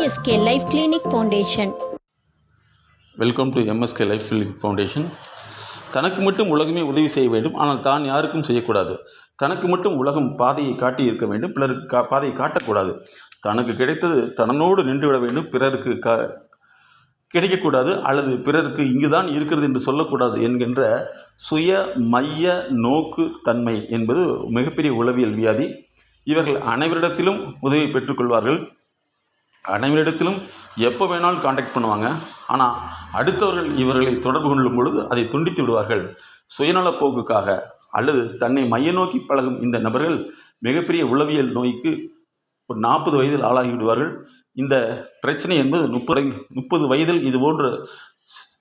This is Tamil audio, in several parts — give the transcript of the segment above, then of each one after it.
MSK life clinic foundation welcome to MSK life clinic foundation தனக்கு மட்டும் உலகமே உதவி செய்ய வேண்டும். ஆனால் தான் யாருக்கும் செய்யக்கூடாது. தனக்கு மட்டும் உலகம் பாதையை காட்டி இருக்க வேண்டும். பிறருக்கு கா பாதையை காட்டக்கூடாது. தனக்கு கிடைத்தது தன்னோடு நின்றுவிட வேண்டும். பிறருக்கு க கிடைக்கக்கூடாது. அல்லது பிறருக்கு இங்குதான் இருக்கிறது என்று சொல்லக்கூடாது என்கின்ற சுய மைய நோக்கு தன்மை என்பது மிகப்பெரிய உளவியல் வியாதி. இவர்கள் அனைவரிடத்திலும் உதவி பெற்றுக்கொள்வார்கள். அனைவரிடத்திலும் எப்போ வேணாலும் காண்டாக்ட் பண்ணுவாங்க. ஆனால் அடுத்தவர்கள் இவர்களை தொடர்பு கொள்ளும் பொழுது அதை துண்டித்து விடுவார்கள். சுயநலப் போக்குக்காக அல்லது தன்னை மைய நோக்கி பழகும் இந்த நபர்கள் மிகப்பெரிய உளவியல் நோய்க்கு ஒரு நாற்பது வயதில் ஆளாகி விடுவார்கள். இந்த பிரச்சனை என்பது முப்பது முப்பது வயதில் இது போன்ற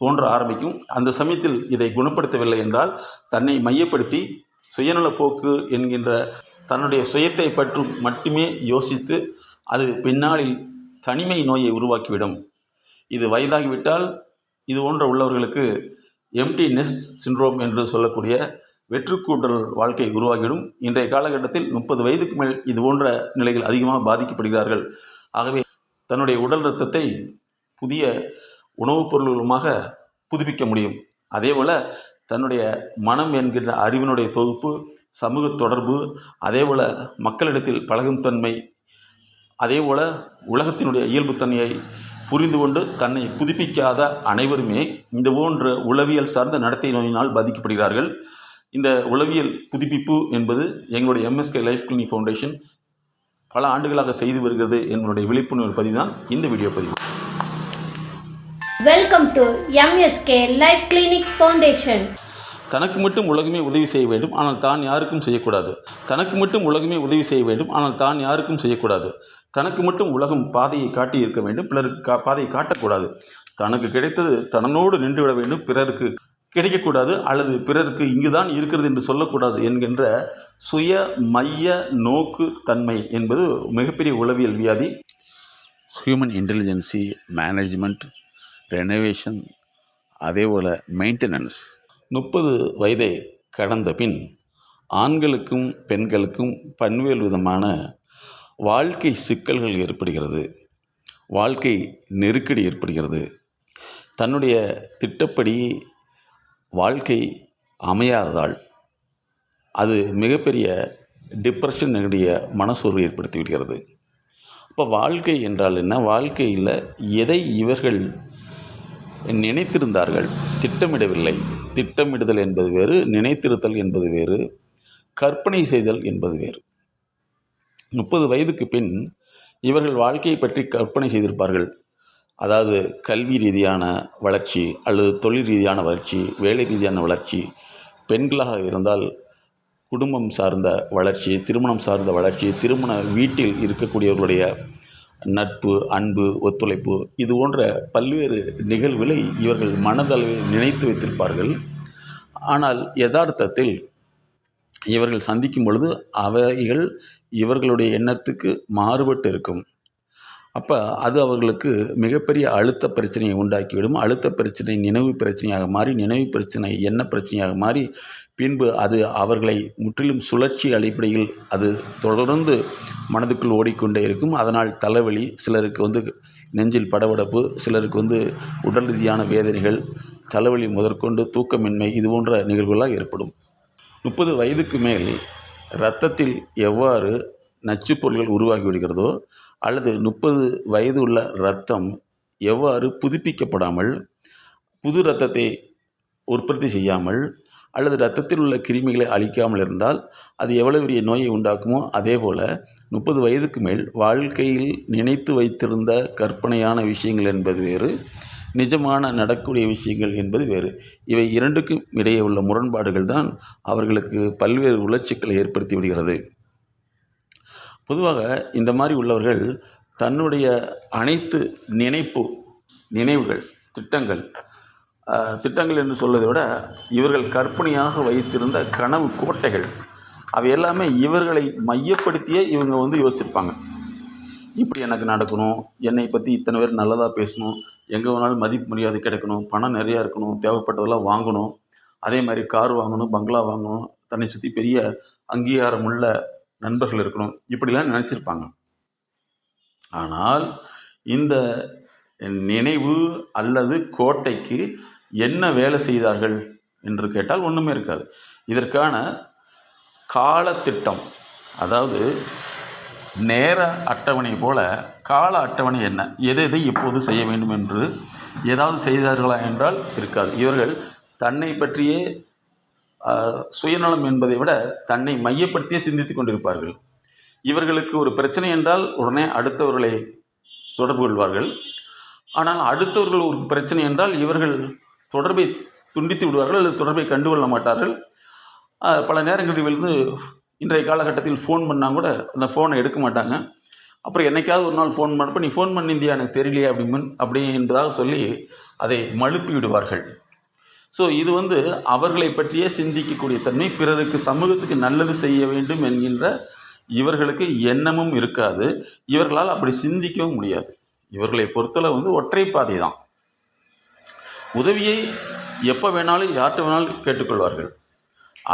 தோன்ற ஆரம்பிக்கும். அந்த சமயத்தில் இதை குணப்படுத்தவில்லை என்றால் தன்னை மையப்படுத்தி சுயநலப் போக்கு என்கின்ற தன்னுடைய சுயத்தை பற்றும் மட்டுமே யோசித்து அது பின்னாளில் தனிமை நோயை உருவாக்கிவிடும். இது வயதாகிவிட்டால் இது போன்ற உள்ளவர்களுக்கு எம்டி நெஸ்ட் சிண்ட்ரோம் என்று சொல்லக்கூடிய வெற்றுக்கூட்டல் வாழ்க்கை உருவாகிவிடும். இன்றைய காலகட்டத்தில் முப்பது வயதுக்கு மேல் இது போன்ற நிலைகள் அதிகமாக பாதிக்கப்படுகிறார்கள். ஆகவே தன்னுடைய உடல் இரத்தத்தை புதிய உணவுப் பொருள்களுமாக புதுப்பிக்க முடியும். அதேபோல் தன்னுடைய மனம் என்கின்ற அறிவினுடைய தொகுப்பு சமூக தொடர்பு அதேபோல் மக்களிடத்தில் பழகும் தன்மை அதேபோல் உலகத்தினுடைய இயல்புத்தன்மையை புரிந்து கொண்டு தன்னை புதுப்பிக்காத அனைவருமே இந்த போன்ற உளவியல் சார்ந்த நடத்தை நோயினால் பாதிக்கப்படுகிறார்கள். இந்த உளவியல் புதுப்பிப்பு என்பது எங்களுடைய எம்எஸ்கே லைஃப் கிளினிக் ஃபவுண்டேஷன் பல ஆண்டுகளாக செய்து வருகிறது என்னுடைய விழிப்புணர்வு பதிவு தான் இந்த வீடியோ பதிவு. Welcome to MSK life clinic foundation தனக்கு மட்டும் உலகமே உதவி செய்ய வேண்டும் ஆனால் தான் யாருக்கும் செய்யக்கூடாது. தனக்கு மட்டும் உலகமே உதவி செய்ய வேண்டும் ஆனால் தான் யாருக்கும் செய்யக்கூடாது. தனக்கு மட்டும் உலகம் பாதையை காட்டி இருக்க வேண்டும் பிறருக்கு கா பாதையை காட்டக்கூடாது. தனக்கு கிடைத்தது தன்னோடு நின்றுவிட வேண்டும் பிறருக்கு கிடைக்கக்கூடாது அல்லது பிறருக்கு இங்குதான் இருக்கிறது என்று சொல்லக்கூடாது என்கின்ற சுய மைய நோக்கு தன்மை என்பது மிகப்பெரிய உளவியல் வியாதி. ஹியூமன் இன்டெலிஜென்சி மேனேஜ்மெண்ட் ரெனோவேஷன் அதே போல் மெயின்டெனன்ஸ் முப்பது வயதை கடந்த பின் ஆண்களுக்கும் பெண்களுக்கும் பல்வேறு விதமான வாழ்க்கை சிக்கல்கள் ஏற்படுகிறது. வாழ்க்கை நெருக்கடி ஏற்படுகிறது. தன்னுடைய திட்டப்படி வாழ்க்கை அமையாததால் அது மிகப்பெரிய டிப்ரெஷன் என்னுடைய மனசோர்வு ஏற்படுத்தி விடுகிறது. இப்போ வாழ்க்கை என்றால் என்ன? வாழ்க்கையில் எதை இவர்கள் நினைத்திருந்தார்கள். திட்டமிடவில்லை. திட்டமிடுதல் என்பது வேறு நினைத்திருத்தல் என்பது வேறு கற்பனை செய்தல் என்பது வேறு. முப்பது வயதுக்கு பின் இவர்கள் வாழ்க்கையை பற்றி கற்பனை செய்திருப்பார்கள். அதாவது கல்வி ரீதியான வளர்ச்சி அல்லது தொழில் ரீதியான வளர்ச்சி வேலை ரீதியான வளர்ச்சி பெண்களாக இருந்தால் குடும்பம் சார்ந்த வளர்ச்சி திருமணம் சார்ந்த வளர்ச்சி திருமண வீட்டில் இருக்கக்கூடியவர்களுடைய நட்பு அன்பு ஒத்துழைப்பு இது போன்ற பல்வேறு நிகழ்வுகளை இவர்கள் மனதளவில் நினைத்து வைத்திருப்பார்கள். ஆனால் யதார்த்தத்தில் இவர்கள் சந்திக்கும் பொழுது அவைகள் இவர்களுடைய எண்ணத்துக்கு மாறுபட்டு இருக்கும் அப்போ அது அவர்களுக்கு மிகப்பெரிய அழுத்த பிரச்சனையை உண்டாக்கிவிடும். அழுத்த பிரச்சனை நினைவு பிரச்சனையாக மாறி நினைவு பிரச்சனை என்ன பிரச்சனையாக மாறி பின்பு அது அவர்களை முற்றிலும் சுழற்சி அடிப்படையில் அது தொடர்ந்து மனதுக்குள் ஓடிக்கொண்டே இருக்கும். அதனால் தலைவலி சிலருக்கு வந்து நெஞ்சில் படபடப்பு சிலருக்கு வந்து உடல் ரீதியான வேதனைகள் தலைவலி முதற்கொண்டு தூக்கமின்மை இது போன்ற நிகழ்வுகளாக ஏற்படும். முப்பது வயதுக்கு மேல் இரத்தத்தில் எவ்வாறு நச்சுப் பொருள்கள் உருவாகி விடுகிறதோ அல்லது முப்பது வயது உள்ள இரத்தம் எவ்வாறு புதுப்பிக்கப்படாமல் புது இரத்தத்தை உற்பத்தி செய்யாமல் அல்லது இரத்தத்தில் உள்ள கிருமிகளை அழிக்காமல் இருந்தால் அது எவ்வளவு பெரிய நோயை உண்டாக்குமோ அதே போல் முப்பது வயதுக்கு மேல் வாழ்க்கையில் நினைத்து வைத்திருந்த கற்பனையான விஷயங்கள் என்பது வேறு நிஜமான நடக்கக்கூடிய விஷயங்கள் என்பது வேறு. இவை இரண்டுக்கும் இடையே உள்ள முரண்பாடுகள் தான் அவர்களுக்கு பல்வேறு உளச்சிக்கலை ஏற்படுத்தி விடுகிறது. பொதுவாக இந்த மாதிரி உள்ளவர்கள் தன்னுடைய அனைத்து நினைப்பு நினைவுகள் திட்டங்கள் திட்டங்கள் என்று சொல்வதை விட இவர்கள் கற்பனையாக வைத்திருந்த கனவு கோட்டைகள் அவை எல்லாமே இவர்களை மையப்படுத்தியே இவங்க வந்து யோசிச்சிருப்பாங்க. இப்படி எனக்கு நடக்கணும் என்னை பற்றி இத்தனை பேர் நல்லதாக பேசணும் எங்கே வேணாலும் மதிப்பு மரியாதை கிடைக்கணும் பணம் நிறையா இருக்கணும் தேவைப்பட்டதெல்லாம் வாங்கணும் அதே மாதிரி கார் வாங்கணும் பங்களா வாங்கணும் தன்னை சுற்றி பெரிய அங்கீகாரமுள்ள நண்பர்கள் இருக்கணும் இப்படிலாம் நினச்சிருப்பாங்க. ஆனால் இந்த நினைவு அல்லது கோட்டைக்கு என்ன வேலை செய்தார்கள் என்று கேட்டால் ஒன்றுமே இருக்காது. இதற்கான காலத்திட்டம் அதாவது நேர அட்டவணை போல கால அட்டவணை என்ன எதை எதை எப்போது செய்ய வேண்டும் என்று ஏதாவது செய்தார்களா என்றால் இருக்காது. இவர்கள் தன்னை பற்றியே சுயநலம் என்பதை விட தன்னை மையப்படுத்தியே சிந்தித்துக் கொண்டிருப்பார்கள். இவர்களுக்கு ஒரு பிரச்சனை என்றால் உடனே அடுத்தவர்களை தொடர்பு கொள்வார்கள். ஆனால் அடுத்தவர்கள் ஒரு பிரச்சனை என்றால் இவர்கள் தொடர்பை துண்டித்து விடுவார்கள் அல்லது தொடர்பை கண்டுகொள்ள மாட்டார்கள். பல நேரங்களில் இருந்து இன்றைய காலகட்டத்தில் ஃபோன் பண்ணால் கூட அந்த ஃபோனை எடுக்க மாட்டாங்க. அப்புறம் என்னைக்காவது ஒரு நாள் ஃபோன் பண்ணப்போ நீ ஃபோன் பண்ணிந்தியா எனக்கு தெரியலையே அப்படின்னு அப்படின்றதாக சொல்லி அதை மழுப்பி விடுவார்கள். ஸோ இது வந்து அவர்களை பற்றியே சிந்திக்கக்கூடிய தன்மை பிறருக்கு சமூகத்துக்கு நல்லது செய்ய வேண்டும் என்கின்ற இவர்களுக்கு எண்ணமும் இருக்காது. இவர்களால் அப்படி சிந்திக்கவும் முடியாது. இவர்களை பொறுத்தளவு வந்து ஒற்றை பாதை தான். உதவியை எப்போ வேணாலும் யார்கிட்ட வேணாலும் கேட்டுக்கொள்வார்கள்.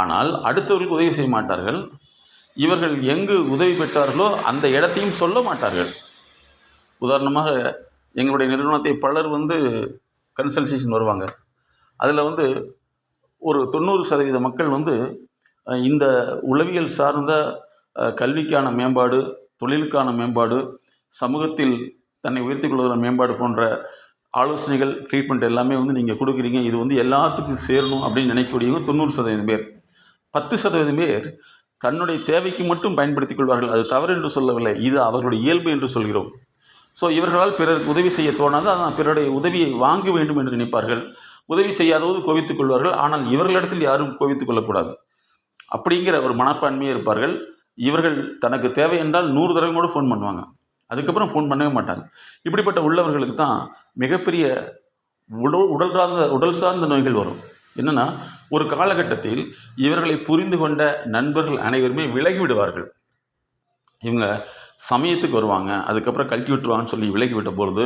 ஆனால் அடுத்தவர்களுக்கு உதவி செய்ய மாட்டார்கள். இவர்கள் எங்கு உதவி பெற்றார்களோ அந்த இடத்தையும் சொல்ல மாட்டார்கள். உதாரணமாக எங்களுடைய நிறுவனத்தை பலர் வந்து கன்சல்டேஷன் வருவாங்க. அதில் வந்து ஒரு தொண்ணூறு சதவீத மக்கள் வந்து இந்த உளவியல் சார்ந்த கல்விக்கான மேம்பாடு தொழிலுக்கான மேம்பாடு சமூகத்தில் தன்னை உயர்த்தி கொள்வதற்கான மேம்பாடு போன்ற ஆலோசனைகள் ட்ரீட்மெண்ட் எல்லாமே வந்து நீங்கள் கொடுக்குறீங்க. இது வந்து எல்லாத்துக்கும் சேரணும் அப்படின்னு நினைக்கக்கூடியவங்க தொண்ணூறு சதவீதம் பேர். பத்து சதவீதம் பேர் தன்னுடைய தேவைக்கு மட்டும் பயன்படுத்திக் கொள்வார்கள். அது தவறு என்று சொல்லவில்லை. இது அவர்களுடைய இயல்பு என்று சொல்கிறோம். ஸோ இவர்களால் பிறருக்கு உதவி செய்ய தோணாது. அதான் பிறருடைய உதவியை வாங்க வேண்டும் என்று நினைப்பார்கள். உதவி செய்யாதபோது கோவித்துக் கொள்வார்கள். ஆனால் இவர்களிடத்தில் யாரும் கோவித்துக் கொள்ளக்கூடாது. அப்படிங்கிற ஒரு மனப்பான்மையே இருப்பார்கள். இவர்கள் தனக்கு தேவை என்றால் நூறு தடவை கூட ஃபோன் பண்ணுவாங்க. அதுக்கப்புறம் ஃபோன் பண்ணவே மாட்டாங்க. இப்படிப்பட்ட உள்ளவர்களுக்கு தான் மிகப்பெரிய உடல் உடல் சார்ந்த உடல் சார்ந்த நோய்கள் வரும். என்னென்னா ஒரு காலகட்டத்தில் இவர்களை புரிந்து கொண்ட நண்பர்கள் அனைவருமே விலகி விடுவார்கள். இவங்க சமயத்துக்கு வருவாங்க அதுக்கப்புறம் கழட்டி விட்டுருவாங்கன்னு சொல்லி விலகி விட்ட பொழுது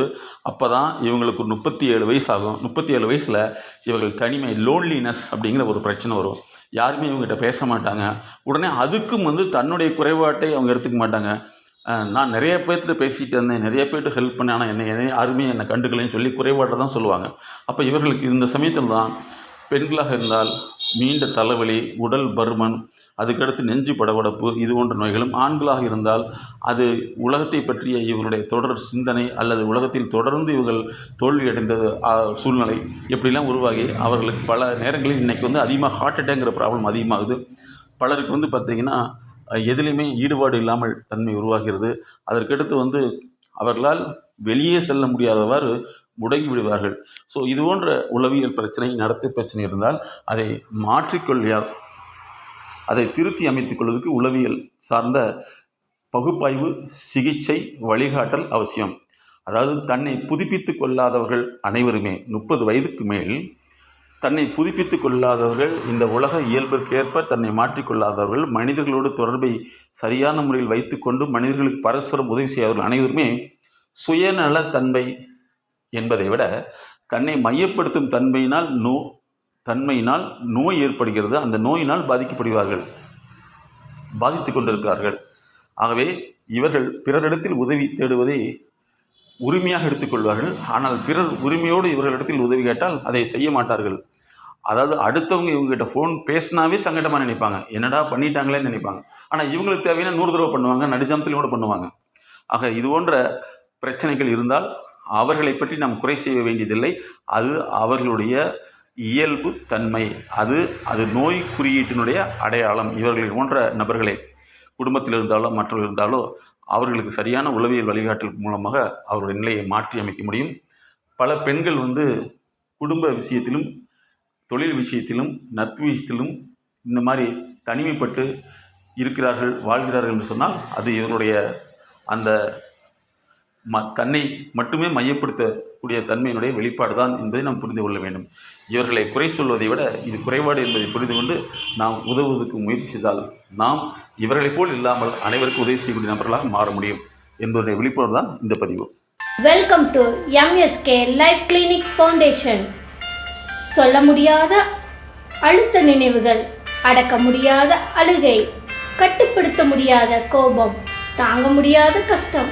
அப்போ தான் இவங்களுக்கு ஒரு முப்பத்தி ஏழு வயசு ஆகும் முப்பத்தி ஏழு வயசில் இவர்கள் தனிமை லோன்லினஸ் அப்படிங்கிற ஒரு பிரச்சனை வரும். யாருமே இவங்ககிட்ட பேச மாட்டாங்க. உடனே அதுக்கும் வந்து தன்னுடைய குறைபாட்டை அவங்க எடுத்துக்க மாட்டாங்க. நான் நிறைய பேர்த்துட்டு பேசிகிட்டு இருந்தேன் நிறைய பேர்கிட்ட ஹெல்ப் பண்ணேன் ஆனால் என்னை என்னை யாருமே என்னை கண்டுக்கலைன்னு சொல்லி குறைபாட்டை தான் சொல்லுவாங்க. அப்போ இவர்களுக்கு இந்த சமயத்தில் தான் பெண்களாக இருந்தால் நீண்ட தலைவலி உடல் பருமன் அதுக்கடுத்து நெஞ்சு படபடப்பு இது போன்ற நோய்களும் ஆண்களாக இருந்தால் அது உலகத்தை பற்றிய இவர்களுடைய தொடர் சிந்தனை அல்லது உலகத்தில் தொடர்ந்து இவர்கள் தோல்வியடைந்த சூழ்நிலை இப்படிலாம் உருவாகி அவர்களுக்கு பல நேரங்களில் இன்றைக்கி வந்து அதிகமாக ஹார்ட் அட்டேங்கிற ப்ராப்ளம் அதிகமாகுது. பலருக்கு வந்து பார்த்திங்கன்னா எதிலையுமே ஈடுபாடு இல்லாமல் தன்மை உருவாகிறது. அதற்கடுத்து வந்து அவர்களால் வெளியே செல்ல முடியாதவாறு முடங்கி விடுவார்கள். ஸோ இது போன்ற உளவியல் பிரச்சனை நடத்தை பிரச்சனை இருந்தால் அதை மாற்றிக்கொள்ள அதை திருத்தி அமைத்துக் கொள்வதற்கு உளவியல் சார்ந்த பகுப்பாய்வு சிகிச்சை வழிகாட்டல் அவசியம். அதாவது தன்னை புதுப்பித்து கொள்ளாதவர்கள் அனைவருமே முப்பது வயதுக்கு மேல் தன்னை புதுப்பித்து கொள்ளாதவர்கள் இந்த உலக இயல்பிற்கேற்ப தன்னை மாற்றிக்கொள்ளாதவர்கள் மனிதர்களோடு தொடர்பை சரியான முறையில் வைத்துக்கொண்டு மனிதர்களுக்கு பரஸ்பரம் உதவி செய்யாதவர்கள் அனைவருமே சுயநலத்தன்மை என்பதை விட தன்னை மையப்படுத்தும் தன்மையினால் நோ தன்மையினால் நோய் ஏற்படுகிறது. அந்த நோயினால் பாதிக்கப்படுவார்கள். பாதித்து கொண்டிருக்கிறார்கள். ஆகவே இவர்கள் பிறரிடத்தில் உதவி தேடுவதை உரிமையாக எடுத்துக்கொள்வார்கள் ஆனால் பிறர் உரிமையோடு இவர்களிடத்தில் உதவி கேட்டால் அதை செய்ய மாட்டார்கள். அதாவது அடுத்தவங்க இவங்ககிட்ட ஃபோன் பேசினாவே சங்கடமாக நினைப்பாங்க. என்னடா பண்ணிட்டாங்களேன்னு நினைப்பாங்க. ஆனால் இவங்களுக்கு தேவையான நூறு தடவை பண்ணுவாங்க நடுஜாமத்திலையும் கூட பண்ணுவாங்க. ஆக இது போன்ற பிரச்சனைகள் இருந்தால் அவர்களை பற்றி நாம் குறை செய்ய வேண்டியதில்லை. அது அவர்களுடைய இயல்பு தன்மை. அது அது நோய் குறியீட்டினுடைய அடையாளம். இவர்களை போன்ற நபர்களை குடும்பத்தில் இருந்தாலோ மற்றவர்கள் இருந்தாலோ அவர்களுக்கு சரியான உளவியல் வழிகாட்டல் மூலமாக அவருடைய நிலையை மாற்றி அமைக்க முடியும். பல பெண்கள் வந்து குடும்ப விஷயத்திலும் தொழில் விஷயத்திலும் நட்பு விஷயத்திலும் இந்த மாதிரி தனிமைப்பட்டு இருக்கிறார்கள் வாழ்கிறார்கள் என்று சொன்னால் அது இவருடைய அந்த ம தன்னை மட்டுமே மையப்படுத்தக்கூடிய தன்மையினுடைய வெளிப்பாடு தான் என்பதை நாம் புரிந்து கொள்ள வேண்டும். இவர்களை குறை சொல்வதை விட இது குறைபாடு என்பதை புரிந்து கொண்டு நாம் உதவுவதற்கு முயற்சி செய்தால் நாம் இவர்களைப் போல் இல்லாமல் அனைவருக்கும் உதவி செய்யக்கூடிய நபர்களாக மாற முடியும் என்பதனுடைய விழிப்புணர்வு தான் இந்த பதிவு. Welcome to MSK life clinic foundation சொல்ல முடியாத அழுத்த நினைவுகள் அடக்க முடியாத அழுகை கட்டுப்படுத்த முடியாத கோபம் தாங்க முடியாத கஷ்டம்